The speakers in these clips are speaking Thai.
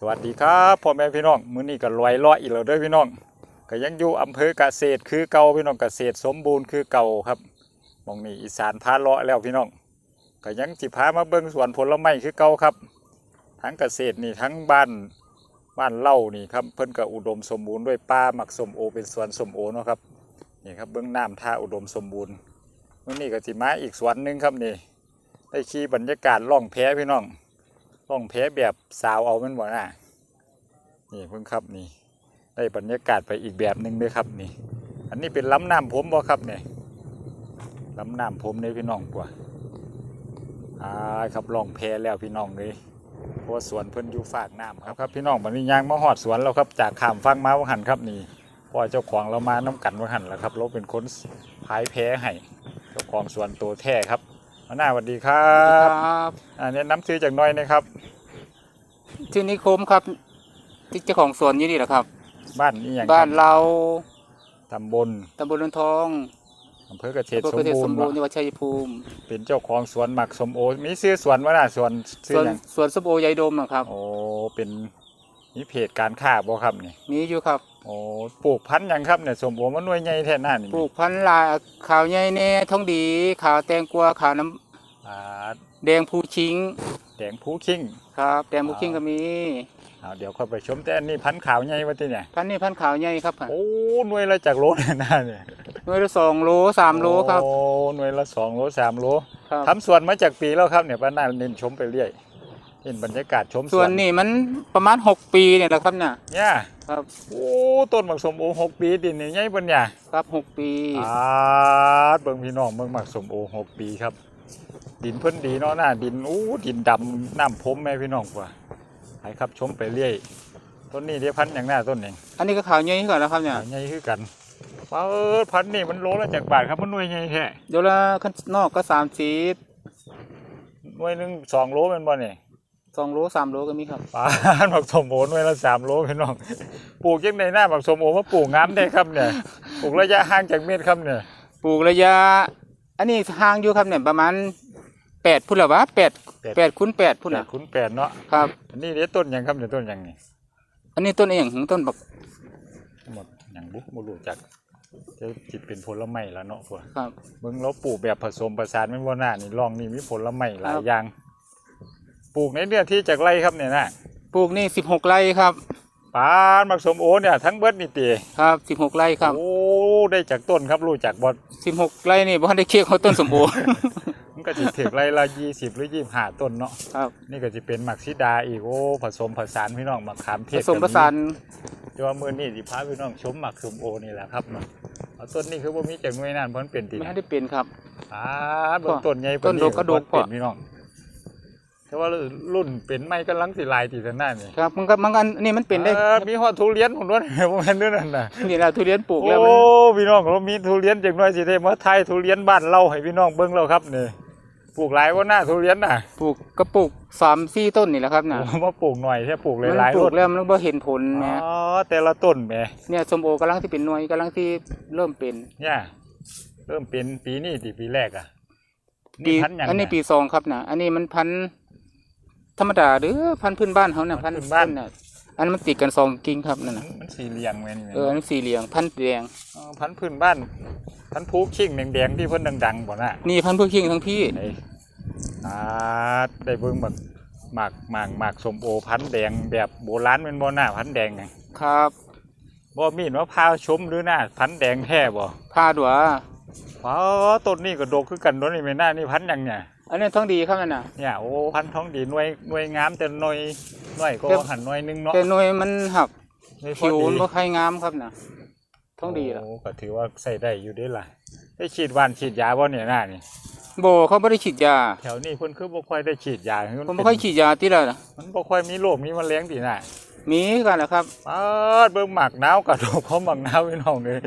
สวัสดีครับพ่อแม่พี่น้องมื้อนี้ก็ลอยลาะอีกแล้วเด้อพี่น้องก็ยังอยู่อำเภอเกษตรคือเก่าพี่น้องเกษตรสมบูรณ์คือเก่าครับมองนี้อีสานพาเลาะแล้วพี่น้องก็ยังสิพามาเบิ่งสวนผลไม้คือเก่าครับ ทั้งเกษตรนี่ทั้งบ้านบ้านเล่านี่ครับเพิ่นก็อุดมสมบูรณ์ด้วยป่าหมักสมโอ เป็นสวนสมโอเนาะครับนี่ครับเบื้องน้ำท่าอุดมสมบูรณ์มื้อนี้ก็สิมาอีกสวนหนึงครับนี่ได้ขี่บรรยากาศล่องแพพี่น้อง ล่องแพแบบสาวเอาแมันบ่น่ะนี่เพิ่งครับนี่ ได้บรรยากาศไปอีกแบบหนึ่งด้วยครับนี่ อันนี้เป็นลำน้ำผมบ่ครับเนี่ยลำน้ำผมเลยพี่น้องปัวอ่าครับลองแพแล้วพี่น้องเลยเพราะว่าสวนเพิ่นอยู่ฝากน้ำครับครับพี่น้องบันนี้ยางมาหอดสวนแล้วครับจากขามฟังมาว่าหันครับนี่พ่อเจ้าของเรามาน้ำกันว่าหันแล้วครับเราเป็นคนพายแพ้ให้เจ้าของสวนตัวแท้ครับมาหน้าสวัสดีครัครับบอันนี้น้ำซื้อจากหน้อยนะครับ ชื่อนิคมครับ ที่เจ้าของสวนอยู่นี่แหละครับ บ้านนี่อย่างบ้านเราตำบลตำบลนนทองอำเภอเกษตรอำเภอสมเกษตรบูสรมณ์บูรณ์เนาะจังหวัดชัยภูมิเป็นเจ้าของสวนหมักสมโอมีซื้อสวนวะน่ะสวนซื้สอวนหยังสวนสมโอยายดมอะครับ โอ้เป็นมีเพจการค้าบ่ครับนี่มีอยู่ครับ โอ้ปลูกพันธุ์หยังครับเนี่ยสมโอมันหน่วยใหญ่แท้หน้านี่ปลูกพันธุ์ลายขาวใหญ่แน่ท้องดีขาวแตงกวาขาวน้อ่าำแดงภูชิง แดงผู้คิงครับแดงภูชิงก็มีเอาเดี๋ยวค่อยไปชมแต่อันนี้พันธุ์ขาวใหญ่ว่าติเนี่ยพันธุ์นี้พันธุ์ขาวใหญ่ครับโอ้หน่วยละจากโลเนี่ยหน้าเนี่ยหน่วยละสองโลสามโลครับโอ้หน่วยละสองโลสามโลครับทำสวนมาจากปีแล้วครับเนี่ยป้านาเน้นชมไปเรื่อยเห็นบรรยากาศชมสส่ววนนนี้มันประมาณหกปีเนี่ยแหละครับเนี่ยเนี่ยครับโอ้ต้นหมักสมโอหกปีติเนี่ยใหญ่ปานเนี่ยครับหกปีอ่าเบิ่งพี่น้องเบิ่งหมักสมโอหกปีครับ ดินเพิ่นดีเนาะหน้าดินอู้ดินดำน้ำพรมแม่พี่น้องกว่าไปครับชมไปเรื่อย ต้นนี้เดี๋ยวพันธุ์อย่างหน้าต้นนี้อันนี้ก็ขาวใหญ่ก่อนแล้วครับเนี่ยใหญ่คือกันว่าเออพันธุ์นี่มันโลละจากบาทครับมันหน่วยใหญ่แท้เดี๋ยวละข้างนอกก็สามสิบหน่วยหนึงสองโลเป็นบ่เนี่ยสองโลสามโลก็มีครับปานหมักสมโอหน่วยละสามโลพี่น้องปลูกยังในหน้าหมักสมโอมาปลูกงามได้ครับเนี่ยปลูกระยะห่างจากเม็ดครับเนี่ยปลูกระยะ อันนี้ห่างอยู่ครับเนี่ยประมาณแปดพุ่นละวะแปดแปดคูณแปดพุ่นแปอะดคุณแปดเนาะครับ อันนี้เดี๋ยวต้นหยังครับเดี๋ยวต้นหยังนี่อันนี้ต้นเองของต้นบักหมดอย่างบุกบ่รู้จักจะจิตเป็นผลไม้แล้วเนาะพวกครับ เบิ่งเราปลูกแบบผสมผสานไม่ว่าหน้านี่ลองนี่มีผลไม้หลายครับ อย่าง ปลูกในเนื้อที่จากไรครับเนี่ยนะปลูกนี่สิบหกไร่ครับ ปานมักสมโอเนี่ยทั้งเบิดนี่ตีครับสิบหกไร่ครับโอ้ได้จากต้นครับรู้จักบ่สิบหกไร่นี่บ่ทันได้เคียกเขาต้นสมโอมันก็สิถึงไรละยี่สิบหรือยี่ห้าต้นเนาะครับนี่ก็สิเป็นหมักซิดาอีกโอ้ผสมผสานพี่น้องหมักขามเทผศสมผสานแต่ว่ามื้อนี้สิพาพี่น้องชมหมักสมโอนี่แหละครับเนาะเอาต้นนี้คือบ่มีจากหน่วยนั้นเพราะมันเป็นติไม่ทันได้เป็นครับอ่าเบิ่งต้นใหญ่ต้นดกก็ดกเป็พอนพี่น้อง แต่ว่ารุ่นเป็นไม้กำลังสิลายติดหน้านี่ครับมันก็มันก็อันนี้มันเป็นได้ออมีฮอดทุเรียนผมด้วยผมเห็นด้วยนั่นน่ะนี่แหละทุเรียนปลูกแล้วโอ้มันพี่น้องเรามีทุเรียนจังน้อยสิได้มาไทยทุเรียนบ้านเราให้พี่น้องเบิ่งแล้วครับนี่ปลูกหลายว่าหน้าทุเรียนน่ะปลูกก็ปลูกสามสี่ต้นนี่แหละครับเนี่ยผมมาปลูกหน่อยแค่ปลูกหมันลายปๆลูต้กนแล้วมันบ่เห็นผลอ๋นะอแต่ละต้นแหมเนี่ยสมโอกำลังที่เป็นหน่วยกำลังที่เริ่มเป็นเนี่ยเริ่มเป็นปีนี้ติปีแรกอะปีพันธุ์หยังอันนี้เยปีสองครับนะอันนี้มันพัน ธุ์ธรรมดาหรือพันธุ์พื้นบ้านเขาเนี่ยพัพันนธุ์ธุ์พื้นบ้าน เนี่ยอันนั้นมันติดกันสองกิ่งครับนั่นมันนะมันสีเหลียงแม่นี่แม่เอออันนั้นสีเหลืองพันธุ์แดงอ๋อพันธุ์พื้นบ้าน พันธุ์ภูขิงแดงๆที่เพิ่นดังๆบ่น่ะนี่พันธุ์พวกขิงทั้งพี่ได้อ่าได้เบิ่งแบบหมากหมากหมากสมโอพันธุ์แดงแบบโบราณเป็นบ่หน้าพันธุ์แดงไงครับบ่มีนว่าพร้าวชมหรือหน้าพันธุ์แดงแท้บ่ผ้าดัวอ๋อต้นนี้ก็ดกคือกันต้นนี้ไม่น่านี่พันธุ์หยังเนี่ย อันนี้ท้องดีครับนั่นน่ะ เนี่ยโอ้พันธุ์ท้องดีหน่วยหน่วยงามแต่หน่วยหน่วยก็แต่ หันหน่วยหนึงเนาะแต่หน่วยมันหักหน่วยพอผิวมันดีบ่ค่อยงามครับนะท้องดีล่ะโอ้ก็ถือว่าใส่ได้อยู่เด้ล่ะได้ฉีดหวานฉีดยาบ่เนี่ยหน้านี่ โบเขาไม่ได้ฉีดยา แถวนี้เพิ่นคือบ่ค่อยได้ฉีดยาผมไม่ค่อยฉีดยาที่ละมันบ่ค่อยมีโรคมีแมลงติน่ะมีกันแหละครับ ปาดเบิ่งหมักหนาวกับดอกเขาหมักหนาวพี่น้องเลย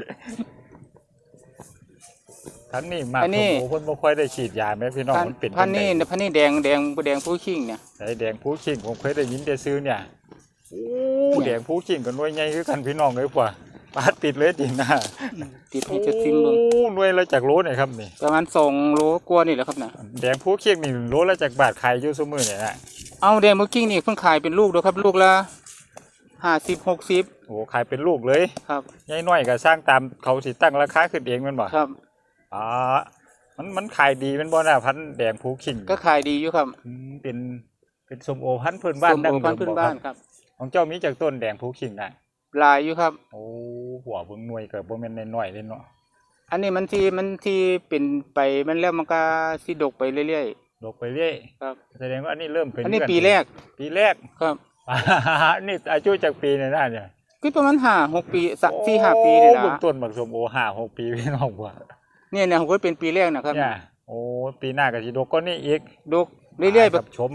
ทั้งนี้หมักอันนี้สมโอเพิ่นบ่ค่อยได้ฉีดยาแม่พี่น้องพันมันเป็นพันธุ์นี่จังใดพันธุ์นี่แดงแดงแดงผู้ขิงเนี่ย ไอ้แดงผู้ชิงผมเคยได้ยินแต่ซื้อเนี่ยโอ้แดงผู้ชิงกับหน่วยใหญ่คือกันพี่น้องเลยกว่าปาดติดเลยติหน้าติดให้จะซิมเบิ่งโอ้หน่วยละจากโลเนี่ยครับนี่ ประมาณสองโลกว่านี่แหละครับนะแดงผู้ชิงนี่โลละจากบาทขายอยู่ซุมื้อเนี่ยนะเอาแดงผู้ขิงนี่เพิ่งขายเป็นลูกเดียวครับลูกละห้าสิบหกสิบโอ้ขายเป็นลูกเลยครับ ยายน้อยก็สร้างตามเขาสิตั้งราคาขึ้นเองแมันบ่ครับ อ่ามันมันขายดีแมันบ่น่ะพันธุ์แดงภูขิงก็ขายดีอยู่ครับอืมเป็นเป็นส้มโอพันธุ์พื้นบ้านส้มดั้โองพันธุ์เดิพื้มนบ่บ้านคครับรับ ของเจ้ามีจากต้นแดงภูขิงน่ะลายอยู่ครับ โอ้หัวเบิ่งหน่วยก็บ่แม่นน้อยๆเลยเนาะอันนี้มันที่มันที่เป็นไปมันแล้วมันก็สิดกไปเรื่อยดอกไปเรื่อยๆครับ แสดงว่าอันนี้เริ่มเป็นอันนี้เดืปีแรกปีแรก ครับนี่อายุจากปีเนี่ยน่าเนี่ยก็ประมาณห้าหกปีสักสี่ห้าปีเลยโอ้เบิ่งนะต้นบักส้มโอห้าหกปีพี่น้องบ่ เนี่ยเนี่ยผมก็เป็นปีแรกนะครับ เนี่ยโอ้ปีหน้าก็สิดกก็นี่อีกดกเรื่อยๆคแบรับชม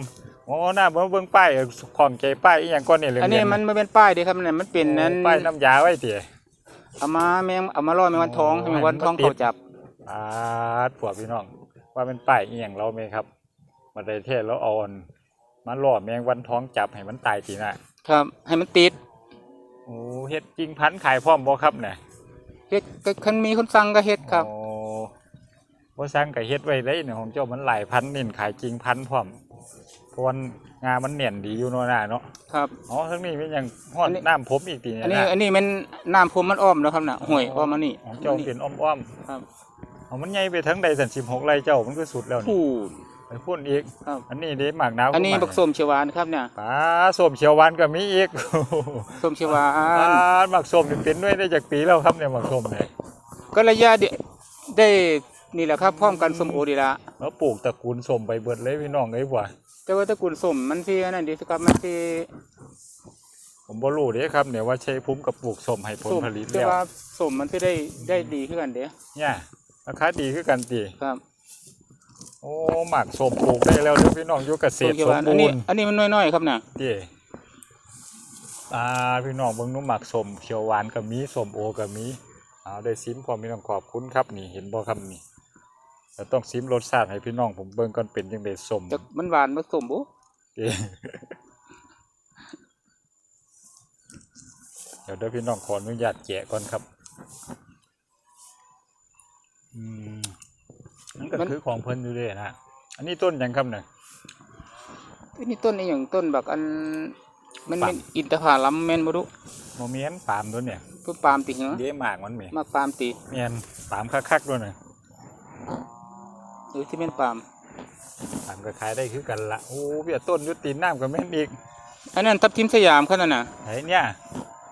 โอ้หน้าเบิ่งเบิ่งป้ายของใจป้ายอีหยังก่อนนี่เลยอันนี้มันไม่เป็นป้ายเด้ครับเนี่ยมันเป็นนั้นป้ายน้ำยาไว้ติ เอามาแมงเอามาล่อแมงวันทองโอ้ให้แมงวันทองให้มันติดเขาจับอ่าพวกพี่น้อง ว่าเป็นป้ายอีหยังเราไหมครับมาได้เทศแล้วเอาอันมาล่อแมงวันท้องจับให้มันตายทีน่ะครับ ให้มันติดโอ้เฮ็ดจริงพันธุ์ขายพร้อมบ่ครับเนี่ยเฮ็ดก็คันมีคนสั่งก็เฮ็ดครับ โอ้ บ่สั่งก็เฮ็ดไว้ได้เนี่ยของเจ้ามันหลายพันเน้นขายจริงพันพร้อมเพราะว่างามันเนียนดีอยู่เนาะน่ะเนาะครับอ๋อทั้งนี้มันยังฮอดอันนี้น้ำผมอีกทีอันเนี่ยนี้นะอันนี้มันน้ำพรมมันอ้อมแล้วครับน่ะห่วยอ้อมมานี่ของเจ้าเป็นอ้อมครับๆเอามันใหญ่ไปทั้งใดสัน16ไร่เจ้ามันก็สุดแล้วนี่พูด ไปพูดอีก ครับ อันนี้เด้หมากหนาวอันนี้ขึ้าบักส้มเชียวหวานครับเนี่ยปลาส้มเขียวหวานก็มีอีก ส้มเชียวหวาปลานหมักส้มนี่เป็นด้วยได้จากปีแล้วครับเนี่ยหมักส้มเนี่ยก็ระยะเดียวได้ นี่แหละครับพร้อมกันส้มโอดีละแล้วปลูกตระกูลส้มไปเบิดเลยพี่น้องเอ้ยว่ะแต่ว่าตระกูลส้มมันที่อันนั่นดีสิครับมันที่ผมบ่รู้เด้ครับเนี่ยว่าใช้ภูมิกับปลูกส้มให้ผลส้มผลิตแต่แล้วว่าส้มมันที่ได้ได้ดีขึ้นกันเด้เนี่ยราคาดีคือกันติครับ โอ้หมักส้มปลูกได้แล้วเด้อพี่น้องอยู่เกษส้มตรเขียวสหมวานอันบูนี้รณ์อันนี้มันน้อยๆครับน่ะติอ่าพี่น้องเบิ่งหนูหมักส้มเขียวหวานก็มีส้มโอก็มีเอาได้ซิมพร้อมพี่น้องขอบคุณครับนี่เห็นบ่ครับนี่ แต่ต้องซิมรสชาติให้พี่น้องผมเบิ่งก่อนเป็นจังได๋ส้มแต่มันหวานมันส้มบ่เอ๊ะเดี๋ยวเดี๋ยวพี่น้องขออนุญาตแกะก่อนครับอืมนั่นก็คือของเพิ่นอยู่เลยนะอันนี้ต้นหยังครับเนี่ยอันนี้ต้นนี้อย่างต้นแบบอัน มันปาล์เป็มนอินทผลัมแม่นบ่รู้โมเมนปาล์มตัวเนี่ยเพื่อปาล์มติเหรอเด้หมากมันแหม่มากปาล์มติเมียนปาล์มคักๆด้วยเนี่ย หรือที่เป็นปาล์มปาล์มก็ขายได้คือกันละโอ้เบี้ยต้นอยุตินน้ำก็แม่นอีกอันนั้นทับทิมสยามเขานั่นน่ะไอ้เนี่ย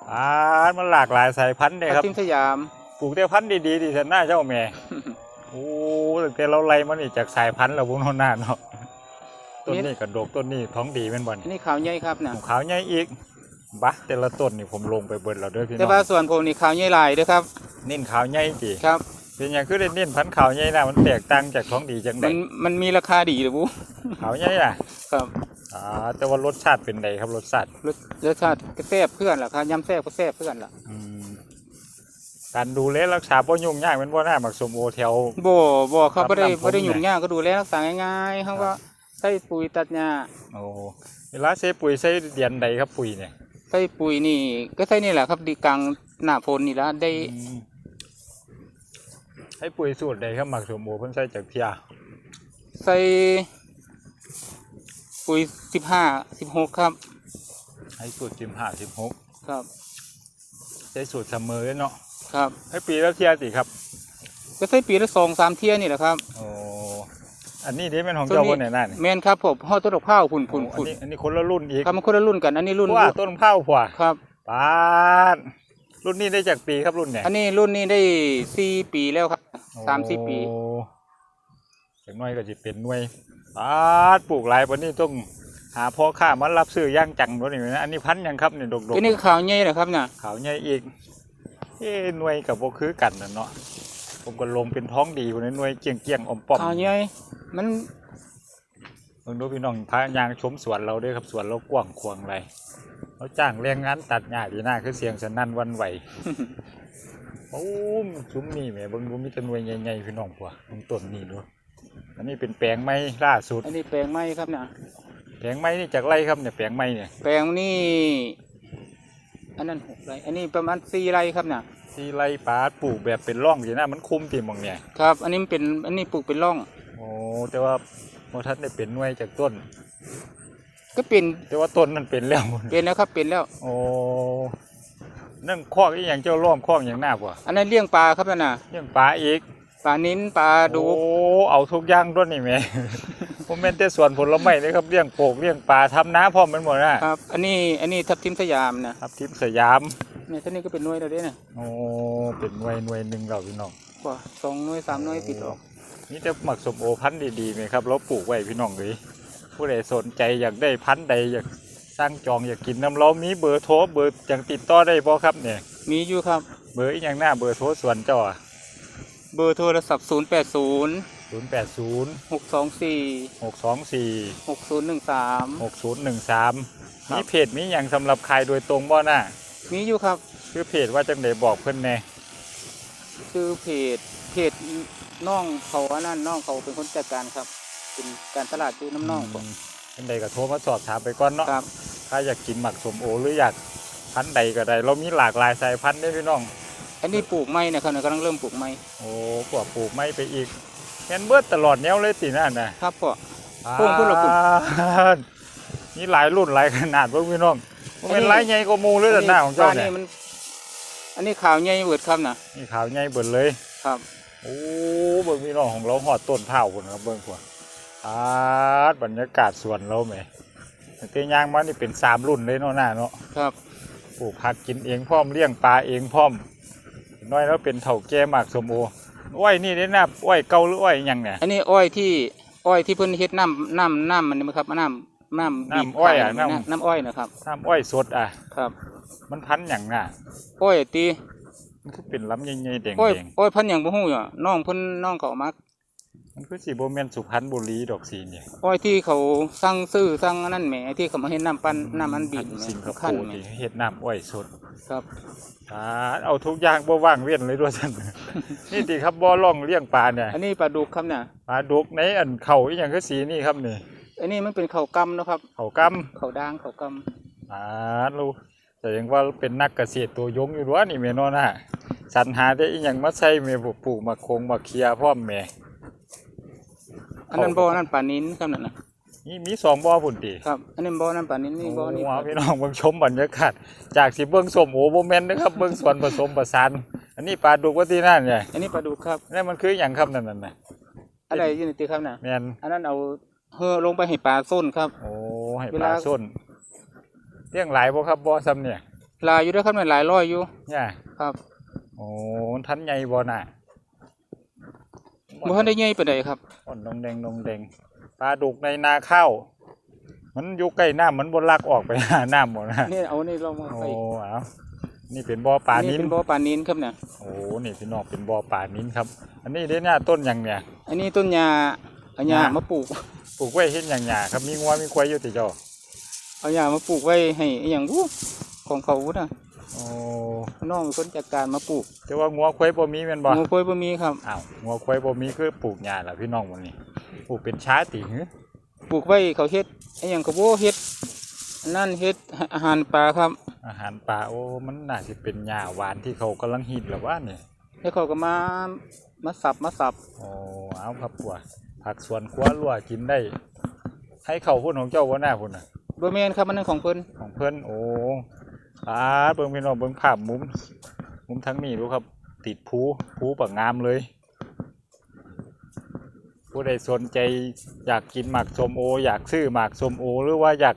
ปาล์มมันหลากหลายสายพันธุ์เลยทัครับทิมสยามปลูกได้พันธุ์ดีๆดิฉันหน้าเจ้าแม่โอ้ตั้งแต่เราไล่มันนี่จากสายพันธุ์เราบุญหน้าเนาะต้นนี้กระดกต้นนี้ท้องดีเป็นบ่อนอันนี้ขาวใหญ่ครับน่ะขาวใหญ่อีกบะแต่ละต้นนี่ผมลงไปเบิดแล้วเด้อพี่น้แต่องว่าส่วนผมนี่ขาวใหญ่หลายเด้อครับเน้นขาวใหญ่จีครับ เป็นหยังคือได้เน้นพันธุ์ขาวใหญ่นะมันแตกต่างจากท้องดีจังไดมันมันมีราคาดีหรือบุขาวใหญ่อะครับอ่าแต่ว่ารสชาติเป็นไงครับรสชาติรสรสชาติก็แซ่บเพื่อนล่ะครับยำแซ่บก็แซ่บเพื่อนล่ะอืมการดูแลรักษาบ่ยุ่งยากเป็นบ่หน้าหมักสมโอแถว บ่บ่ครับครับบ่ได้น้ำผมบ่ได้เนี่ยยุ่งยากก็ดูแลรักษาง่ายๆเขาก็ใส่ปุ๋ยตัดหญ้าโอ้เวลาใส่ปุ๋ยใส่เดือนใดครับปุ๋ยเนี่ยใส่ปุ๋ยนี่ก็ใส่นี่แหละครับดีกลางหน้าฝนนี่ละได้ อืมให้ปุ๋ยสูตรใดครับหมักสมโอเพิ่นใส่จากเพียใส่ปุ๋ยสิบห้าสิบหกครับ ให้สูตรสิบห้าสิบหกครับใช้สูตรเสมอเนาะครับ ให้ปีละเที่ยสิครับ ก็ใส่ปีละสองสามเที่ยนี่แหละครับโอ้อันนี้นี่เป็นของเจ้าคนไหนนั่นนี่แม่นครับผมห่อต้นดอกข้าวพุ่นพุ่นโอ้อัพุ่นนนี้อันนี้คนละรุ่นอีกครับมันคนละรุ่นกันอันนี้รุ่นว่าต้นข้าวผัวครับปาดรุ่นนี้ได้จากปีครับรุ่นเนี่ยอันนี้รุ่นนี้ได้สี่ปีแล้วครับ สามสี่ปีโอ้อย่างน้อยก็จะเป็นหน่วยปาดปลูกหลายปานนี้ต้องหาพ่อค้ามารับซื้อย่างจังด้วยนี่นะอันนี้พันธุ์หยังครับนี่ดกอันนี้ก็ขาวใหญ่นะครับน่ะๆขาวใหญ่อีกเอ้หน่วยกับบ่คือกันน่ะเนาะผมก็ลงเป็นท้องดีคนนี้หน่วยเกี้ยงเกี้ยงๆอมป้อมขาวใหญ่มันเบิ่งดูพี่น้องพายางชมสวนเราด้วยครับสวนเรากว้างขวางไรเราจ้างแรงงานตัดหญ้าดีหน้าคือเสียงสนั่นหวันไหว โอ้มซุ้มนี่แหม่เบิ่งดูมีแตะนวยใหญ่ๆพี่น้องผัวตรงต้นนี่ดูอันนี้เป็นแปลงไม้ล่าสุด อันนี้แปลงไม้ครับน่ะแปลงไม้นี่จากไรครับเนี่ยแปลงไม้เนี่ยแปลงนี่ อันนั้นหกไร่อันนี้ประมาณสี่ไร่ครับน่ะที่ไรปาดปลูกแบบเป็นร่องอยู่นะมันคุมตีมองเนี่ยครับ อันนี้มันเป็นอันนี้ปลูกเป็นร่องโอ้แต่ว่าโมทัศได้เป็นหน่วยจากต้น ก็เป็นแต่ว่าต้นมันเป็นแล้ว เป็นแล้วครับเป็นแล้ว โอ้ นั่นคอกอีหยังเจ้าล้อมคอกอย่างหน้าบ่อันนั้นเลี้ยงปลาครับนั่นน่ะเลี้ยงปลาอีกปลานิ้นปลาดูโอ้เอาทุกอย่างด้วยนี่แหม่ผมเป็นแต่สวนผลไม้เลยครับเลี้ยงโปกเลี้ยงปลาทำน้าพร้อมมันหมดนะครับ อันนี้อันนี้ทับทิมสยามนะครับทิพย์สยามเนี่ยท่านี้ก็เป็นหน่วยแล้วเด้น่ะโอ้เป็นหน่วยหน่วยหนึ่งเราพี่น้องกว่าสองหน่วยสามหน่วยติดออกนี่จะหมักสมโอพันธุ์ดีๆไหมครับเราปลูกไว้พี่น้องเลยผู้ใดสนใจอยากได้พันธุ์ใดอยาก สร้างจองอยากกินน้ำเรามีเบอร์โทรเบอร์อย่างติดต่อได้บ่ครับเนี่ย มีอยู่ครับ เบอร์อีกอย่างหน้าเบอร์โทรส่วนเจ้าเบอร์โทรศัพท์ 0 8 0 ศูนย์แปดศูนย์6 2 4หกสองสี่6 0 1 3หกศูนย์หนึ่งสามครับ มีเพจมีอย่างสำหรับขายโดยตรงบ่หน้ามีอยู่ครับ คือเพจว่าจังไดบอกเพิ่นแหน่คือเพจเพจน้องเขาอันนั้นน้องเขาเป็นคนจัดการครับ เป็นการตลาดอยู่น้ำน้องผม จังไดก็โทรมาสอบถามไปก่อนเนาะครับ ถ้าอยากกินหมักสมโอหรืออยากพันธุ์ใดก็ได้ เรามีหลากหลายสายพันธุ์ได้พี่น้อง อันนี้ปลูกไม้นะครับเนี่ยกำลังเริ่มปลูกไม้โอ้พวกปลูกไม่ไปอีกแม่นเบิดตลอดแนวเลยสินั่นน่ะครับพ่อโอ้พุ่นละพุ่น อ่านี่หลายรุ่นหลายขนาดเบิ่งพี่น้องบ่แม่นหลายใหญ่กว่าหมู่เลยแต่หน้าของเจ้าปลเนี่ย มัน อันนี้ขาวใหญ่เวิร์ดครับนะนี่ขาวใหญ่เบิดเลย ครับ โอ้เบิ่งพี่น้องของเราหอดต้นเผาพุ่นครับเบิ่งพุ่น อาดบรรยากาศสวนเราแหมตั้งแต่ย่างมานี่เป็นสามรุ่นเลยเนาะหน้าเนาะครับปลูกผักกินเองพร้อมเลี้ยงปลาเองพร้อม น้อยแล้วเป็นเถ่าแก่หมากสมโออ้อยนี่ได้น้ำอ้อยเก่าหรืออ้อยหยังเนี่ยอันนี้อ้อยที่อ้อยที่เพิ่นเฮ็ดน้ำน้ำน้ำมันนี่มั้ยครับน้ำน้ำบีบน้ำอ้อยอะขายน้ำน้ำอ้อยนะครับน้ำอ้อยสดอะครับ มันพันอย่างน่ะอ้อยตีมันคือเป็นลำใหญ่ๆแดงอ้อยๆอ้อยพันธุ์หยังบ่ฮู้อะน้องเพิ่นน้องเขาเอามา มันคือสีโบแมนสุพรรณบุรีดอกสีเนี่ยอ้อยที่เขาสั่งซื้อสั่งอันนั้นแหมที่เขามาเฮ็ดน้ำปั้นน้ำมันบีบอันแหมสิงคโปขั้นร์แหมที่เฮ็ดน้ำอ้อยสดครับ อ่าเอาทุกอย่างบ่ว่างเว้นเลยด้วยท่านนี่ติครับบ่อล่องเลี้ยงปลาเนี่ยอันนี้ปลาดุกครับเนี่ยปลาดุกในอันเข่าอีหยังคือสีนี่ครับนี่อันนี้มันเป็นข้าวกำเนาะครับเข่ากำข้าวด่างข้าวกอ่าลูกแต่ยังว่าเป็นนักเกษตรตัวยงอยู่ด้วยนี่แม่นอน่ะสรรหาได้อีหยังมาใส่แม่บ่ปลูกมาคงมาเคลียร์พร้อมแม่ำ อันนั้นบ่อนั่นปลานิ้นครับนั่นน่ะนี่มีสองบ่อพุ่นติครับ อันนี้บ่อนั่นปลานิ้นนี่บ่อนี่โอ้พี่น้องเบิ่งชมบรรยากาศจากสิเบิ่งส้มโอบ่แม่นนะครับเบิ่งสวนผสมผสานอันนี้ปลาดุกว่าที่นั่นไงอันนี้ปลาดุกครับนั่นมันคือหยังครับนั่นน่ะนะอะไรอยู่ในตีครับน่ะแม่นอันนั้นเอาเฮือลงไปให้ปลาส้นครับ โอ้ให้เวปลาลาส้นเลี้ยงหลายบ่ครับบ่ซ้ำเนี่ยลายอยู่ด้วยครับเนี่ยหลายร้อยอยู่เนี่ยครับ โอ้มันทันใหญ่บ่น่ะ บ่ทันได้ใหญ่ปานใดครับอ่อนดงแดงดงแดงปลาดุกในนาข้าวมันอยู่ใกล้น้ำมันบ่ลักออกไปหาน้ำบ่นะนี่เอานี่ลงมาโอ้ใส่เอานี่เป็นบ่อปลานิ้นเป็นบ่อปลานิ้นครับเนี่ยโอ้นี่พี่น้องเป็นบ่อปลานิ้นครับ อันนี้ได้หน้าต้นหยังเนี่ย อันนี้ต้นยาเอายาหญ้ามาปลูก ปลูกไว้เฮ็ดหยังหญ้าครับมีงัวมีควายอยู่ติเจ้าเอายามาปลูกไว้ให้อหย่างวู้ของเขาวุ้นะโอ้ น้องเป็นคนจัดการมาปลูกแต่ว่างัวควายบ่มีแม่นบ่งูกล้วยบ่มีครับ อ้าวงัวควายบ่มีคือปลูกหญ้าล่ะพี่น้องมื้อนี้ปลูกเป็นช้าติหือปลูกไว้เขาเฮ็ดอหย่างเขาบ่เฮ็ดอันนั่นเฮ็ดอาหารปลาครับ อาหารปลาโอ้มันน่าสิเป็นหญ้าหวานที่เขากำลังฮิตแล้วว่าเนี่ยแล้วเขาก็มา มาสับมาสับโอ้เอาครับปัวผักสวนครัวรั่วกินได้ ให้เขาพุ่นของเจ้าว่าหน้าพุ่นน่ะ บ่แม่นครับมันนั่นของเพิ่นของเพิ่นโอ้ อาเบิ่งพี่น้องเบิ่งภาพมุม มุมทั้งนี้ดูครับ ติดภูภูปากงามเลย ผู้ใดสนใจอยากกินหมากสมโอ อยากซื้อหมากสมโอ หรือว่าอยาก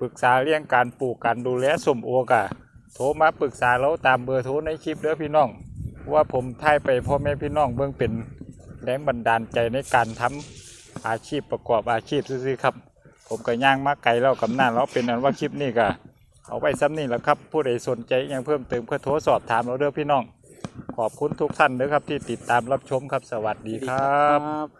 ปรึกษาเรื่องการปลูกการดูแลสมโอกะโทรมาปรึกษาเราตามเบอร์โทรในคลิปเด้อพี่น้อง ว่าผมถ่ายไปพ่อแม่พี่น้องเบิ่งเป็นแรงบันดาลใจในการทำอาชีพประกอบอาชีพซื่อๆครับ ผมก็ย่างมาไกลแล้วกับหน้าแล้วเป็นอันว่าคลิปนี้ก็ เอาไว้ซ้ำนี่แหละครับ ผู้ใดสนใจยังเพิ่มเติมก็โทรสอบถามเราเด้อพี่น้อง ขอบคุณทุกท่านเด้อครับที่ติดตามรับชมครับสวัสดีครับ